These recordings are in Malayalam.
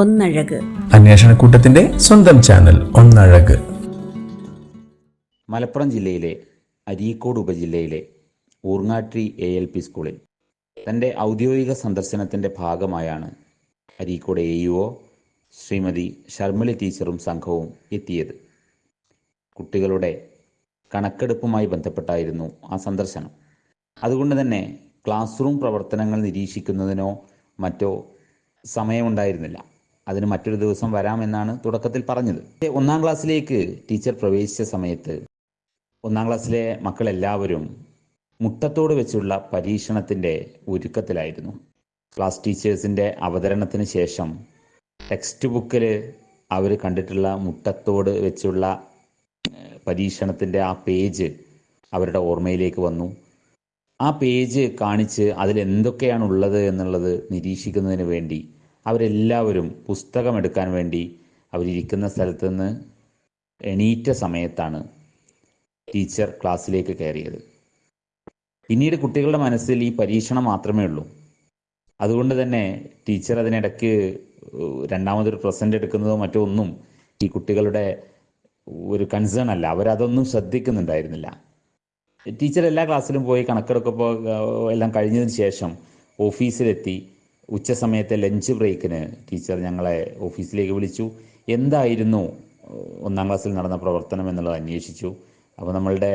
ഒന്നഴക്. അന്വേഷണക്കൂട്ടത്തിന്റെ സ്വന്തം ചാനൽ ഒന്നഴക്. മലപ്പുറം ജില്ലയിലെ അരീക്കോട് ഉപജില്ലയിലെ ഊർങ്ങാട്ടി എ എൽ പി സ്കൂളിൽ തന്റെ ഔദ്യോഗിക സന്ദർശനത്തിന്റെ ഭാഗമായാണ് Areekode A U O Shrimati Sharmili ടീച്ചറും സംഘവും എത്തിയത്. കുട്ടികളുടെ കണക്കെടുപ്പുമായി ബന്ധപ്പെട്ടായിരുന്നു ആ സന്ദർശനം. അതുകൊണ്ട് തന്നെ ക്ലാസ് റൂം പ്രവർത്തനങ്ങൾ നിരീക്ഷിക്കുന്നതിനോ മറ്റോ സമയമുണ്ടായിരുന്നില്ല. അതിന് മറ്റൊരു ദിവസം വരാമെന്നാണ് തുടക്കത്തിൽ പറഞ്ഞത്. ഒന്നാം ക്ലാസ്സിലേക്ക് ടീച്ചർ പ്രവേശിച്ച സമയത്ത് ഒന്നാം ക്ലാസ്സിലെ മക്കളെല്ലാവരും മുട്ടത്തോട് വെച്ചുള്ള പരീക്ഷണത്തിന്റെ ഒരുക്കത്തിലായിരുന്നു. ക്ലാസ് ടീച്ചേഴ്സിന്റെ അവതരണത്തിന് ശേഷം ടെക്സ്റ്റ് ബുക്കിൽ അവർ കണ്ടിട്ടുള്ള മുട്ടത്തോട് വെച്ചുള്ള പരീക്ഷണത്തിന്റെ ആ പേജ് അവരുടെ ഓർമ്മയിലേക്ക് വന്നു. ആ പേജ് കാണിച്ച് അതിൽ എന്തൊക്കെയാണ് ഉള്ളത് എന്നുള്ളത് നിരീക്ഷിക്കുന്നതിന് വേണ്ടി അവരെല്ലാവരും പുസ്തകമെടുക്കാൻ വേണ്ടി അവരിയ്ക്കുന്ന സ്ഥലത്ത് നിന്ന് എണീറ്റ സമയത്താണ് ടീച്ചർ ക്ലാസ്സിലേക്ക് കയറിയത്. പിന്നീട് കുട്ടികളുടെ മനസ്സിൽ ഈ പരീക്ഷണം മാത്രമേ ഉള്ളൂ. അതുകൊണ്ട് തന്നെ ടീച്ചർ അതിനിടയ്ക്ക് രണ്ടാമതൊരു പ്രസന്റ് എടുക്കുന്നതോ മറ്റോ ഒന്നും ഈ കുട്ടികളുടെ ഒരു കൺസേൺ അല്ല. അവരതൊന്നും ശ്രദ്ധിക്കുന്നുണ്ടായിരുന്നില്ല. ടീച്ചർ എല്ലാ ക്ലാസ്സിലും പോയി കണക്കെടുക്കപ്പോൾ എല്ലാം കഴിഞ്ഞതിന് ശേഷം ഓഫീസിലെത്തി. ഉച്ച സമയത്തെ ലഞ്ച് ബ്രേക്കിന് ടീച്ചർ ഞങ്ങളെ ഓഫീസിലേക്ക് വിളിച്ചു. എന്തായിരുന്നു ഒന്നാം ക്ലാസ്സിൽ നടന്ന പ്രവർത്തനം എന്നുള്ളത് അന്വേഷിച്ചു. അപ്പോൾ നമ്മളുടെ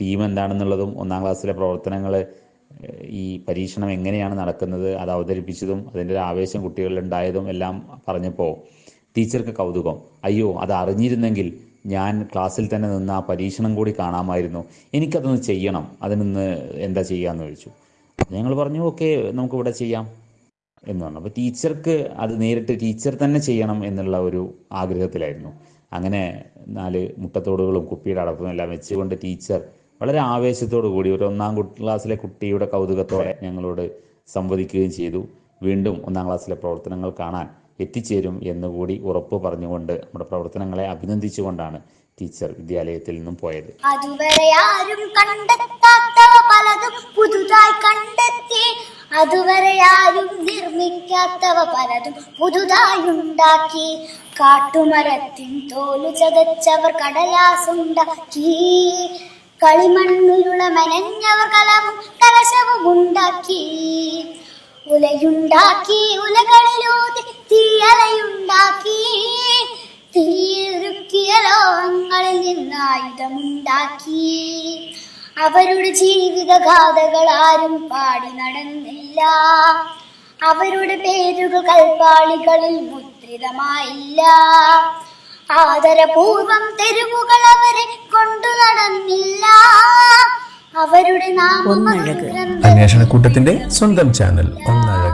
തീം എന്താണെന്നുള്ളതും ഒന്നാം ക്ലാസ്സിലെ പ്രവർത്തനങ്ങൾ ഈ പരീക്ഷണം എങ്ങനെയാണ് നടക്കുന്നത് അത് അവതരിപ്പിച്ചതും അതിന്റെ ഒരു ആവേശം കുട്ടികളിൽ ഉണ്ടായതും എല്ലാം പറഞ്ഞപ്പോൾ ടീച്ചർക്ക് കൗതുകം. അയ്യോ അത് അറിഞ്ഞിരുന്നെങ്കിൽ ഞാൻ ക്ലാസ്സിൽ തന്നെ നിന്ന് ആ പരീക്ഷണം കൂടി കാണാമായിരുന്നു. എനിക്കതൊന്ന് ചെയ്യണം. അതിനൊന്ന് എന്താ ചെയ്യാന്ന് ചോദിച്ചു. ഞങ്ങൾ പറഞ്ഞു ഓക്കെ നമുക്കിവിടെ ചെയ്യാം. എന്ന് പറഞ്ഞു അപ്പോൾ ടീച്ചർക്ക് അത് നേരിട്ട് ടീച്ചർ തന്നെ ചെയ്യണം എന്നുള്ള ഒരു ആഗ്രഹത്തിലായിരുന്നു. അങ്ങനെ നാല് മുട്ടത്തോടുകളും കുപ്പിയുടെ അടപ്പും എല്ലാം വെച്ചുകൊണ്ട് ടീച്ചർ വളരെ ആവേശത്തോടു കൂടി ഒരു ഒന്നാം ക്ലാസ്സിലെ കുട്ടിയുടെ കൗതുകത്തോടെ ഞങ്ങളോട് സംവദിക്കുകയും ചെയ്തു. വീണ്ടും ഒന്നാം ക്ലാസ്സിലെ പ്രവർത്തനങ്ങൾ കാണാൻ എത്തിച്ചേരും എന്നുകൂടി ഉറപ്പ് പറഞ്ഞുകൊണ്ട് നമ്മുടെ പ്രവർത്തനങ്ങളെ അഭിനന്ദിച്ചുകൊണ്ടാണ് ടീച്ചർ വിദ്യാലയത്തിൽ നിന്നും പോയത്. അതുവരെ ആരും കണ്ടെത്താത്തവ നിർമ്മിക്കാത്തവ പലതും പുതുതായുണ്ടാക്കി. കാട്ടുമരത്തിൻ തോലു ചതച്ചവർ കടലാസുണ്ടാക്കി. കളിമണ്ണിലുള്ള മെനഞ്ഞവർ കലവും കലശവും ഉണ്ടാക്കി ഉലയുണ്ടാക്കി ഉലകളിലൂതി തീയലയുണ്ടാക്കി. തീരുക്കിയ ലോകങ്ങളിൽ നിന്ന് ആയുധമുണ്ടാക്കി. അവരുടെ ജീവിതഗാഥകൾ ആരും പാടി നടന്നില്ല. അവരുടെ പേരുകൾ കൽപ്പാളികളിൽ മുദ്രിതമായില്ല. ആദരപൂർവം തെരുവുകൾ അവരെ കൊണ്ടു നടന്നില്ല. അവരുടെ നാമം അന്വേഷണ കൂട്ടത്തിന്റെ സ്വന്തം ചാനൽ ഒന്നഴക്.